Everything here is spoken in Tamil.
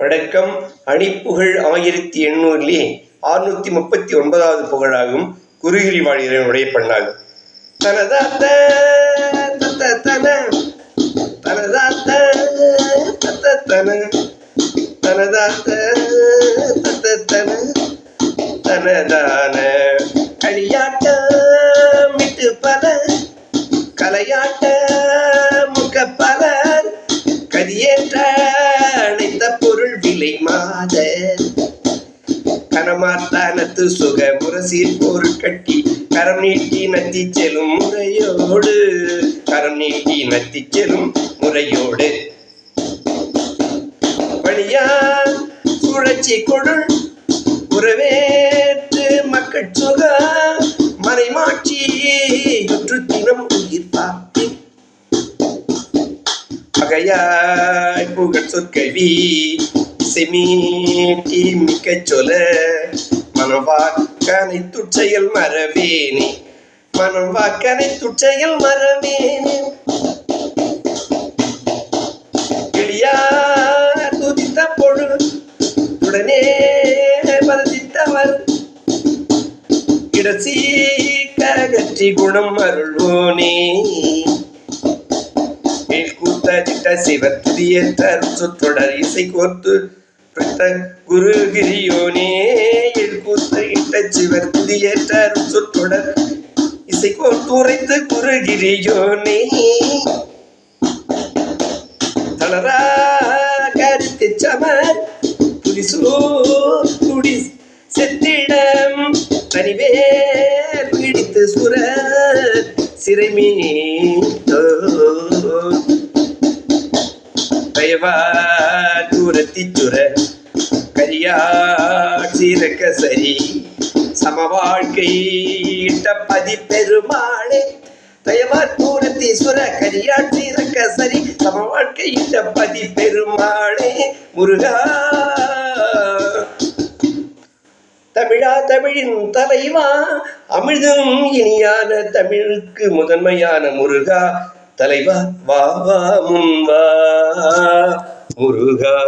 அடக்கம் அணிப்புகழ் ஆயிரத்தி எண்ணூறிலே ஆறுநூத்தி முப்பத்தி ஒன்பதாவது புகழாகும் குருகிரி வாழ்கிறனுடைய பண்ணாகும் தனதாத்த தன. தனதாத்த தன. தனதாத்த தத்த தன. தனதான. களியாட்டம் விட்டு பல. கலையாட்ட கனமாத்தானத்து சுக முரசீர் பொருள் கட்டி கரம் நீட்டி நத்தி செல்லும் முறையோடு. கரம் நீட்டி நத்தி செல்லும் முறையோடு. வழியா சுழற்சி கொழுள் உறவேற்று மக்கள் சுக மறைமாட்சி சுற்று தினம் உயிர் பார்த்து பகையாய் புகழ் சொற்கவி செமீட்டி மிக்க சொல மனம் வாக்கனை துச்செயல் மறவேனே. மனம் வாக்கனை துச்சையில் மறவேனே. கிளியார் துதித்த பொழு உடனே மறந்தித்தவர் இடசி கரகற்றி குணம் அருள்வோனே. மேல் கூத்தாதிட்ட சிவர் துதிய தரும் சொற்றொடர் இசை கோர்த்து குரு குருகிரியோனே கூத்து இட்ட சிவர் துதிய சொற்றொடர். இசை கோர்த்து குரு கிரியோனே தளரா கருத்து சமர். புரிசோ குடி செத்திடம் தனிவேர் பிடித்து சுர சிறைமீட்டோ தயவா தூரத்தி சரியா சீரக்க சரி. சம வாழ்க்கை பதி பெருமாளே தயவா தூரத்தீஸ்வர கரியாட்சி இறக்க சரி. சம வாழ்க்கை பதி பெருமாளே முருகா தமிழா தமிழின் தலைவா. அமிழ்தும் இனியான தமிழுக்கு முதன்மையான முருகா. தலைவா வா வா முன் வா முருகா.